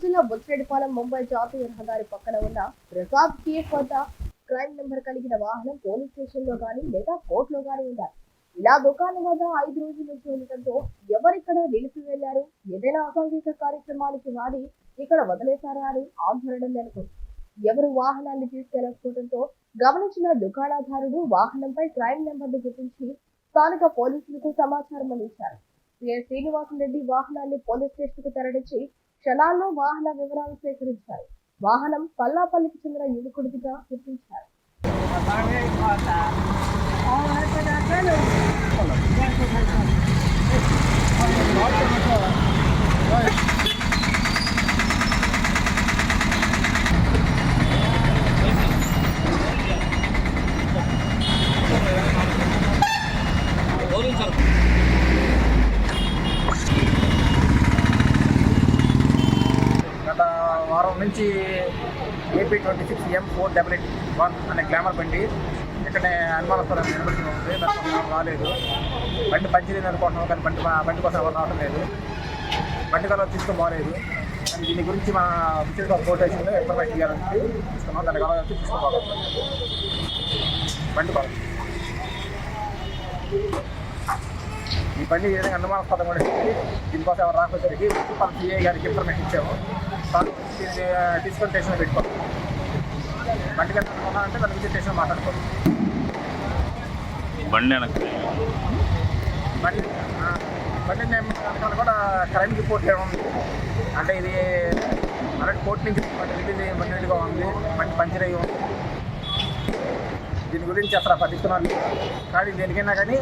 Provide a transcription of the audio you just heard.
జిల్లా బుచ్చిరెడ్డిపాలెం ముంబై జాతీయ రహదారి పక్కన ఉన్న ప్రసాద్ కేఫ్ వద్ద క్రైమ్ నెంబర్ కలిగిన వాహనం పోలీస్ స్టేషన్లో గానీ లేదా కోర్టులో గానీ ఉండాలి ఇలా దుకాణం వద్ద ఐదు రోజుల నుంచి ఉండటంతో ఎవరిక్కడ నిలిపి వెళ్ళారు ఏదైనా అసాంఘిక కార్యక్రమానికి వాడి ఇక్కడ వదిలేశారా అని ఆందోళన నెలకొంది. ఎవరు వాహనాన్ని తీసుకెళ్ళకపోవడంతో గమనించిన దుకాణదారుడు వాహనంపై క్రైమ్ నెంబర్ను గుర్తించి స్థానిక పోలీసులకు సమాచారం అందించారు. శ్రీనివాసరెడ్డి వాహనాన్ని పోలీస్ స్టేషన్కు తరలించి క్షణాల్లో వాహన వివరాలు సేకరించారు. వాహనం పల్లాపల్లికి చెందిన యువకుడిగా గుర్తించారు. నుంచి AP twenty six M four double eight one అనే గ్లామర్ బండి. ఇక్కడనే అనుమానాస్పదం నిలబడుతూ ఉంది. దానికి రాలేదు. బండి పంచలేదు అనుకుంటున్నాం కానీ బండి బండి కోసం ఎవరు రావడం లేదు. బండి కలర్ తీసుకుని బాగాలేదు కానీ దీని గురించి మా విచిత్ర కోటేషన్లో ఇన్ఫర్మేషన్ ఇవ్వాలని తీసుకున్నాం. దాని కలర్ వచ్చి తీసుకోవాలి బండి కలర్. ఈ బండి ఏ విధంగా అనుమానాస్పదం కూడా దీనికోసం ఎవరు రాకపోయేసరికి మన సిఐ గారికి ఇన్ఫర్మేషన్ ఇచ్చాము. తీసుకొని స్టేషన్లో పెట్టుకోండి బండి కనుక అంటే దాని గురించి స్టేషన్ మాట్లాడుకోండి బండి బండి బండి నేను కూడా క్రైమ్ రిపోర్ట్ ఉంది. అంటే ఇది ఆల్రెడీ కోర్టు నుంచి రిలీజ్ రెడీగా ఉంది బండి పంచర్ అయ్యి ఉంది. దీని గురించి అసలు పట్టిస్తున్నారు కానీ దేనికైనా కానీ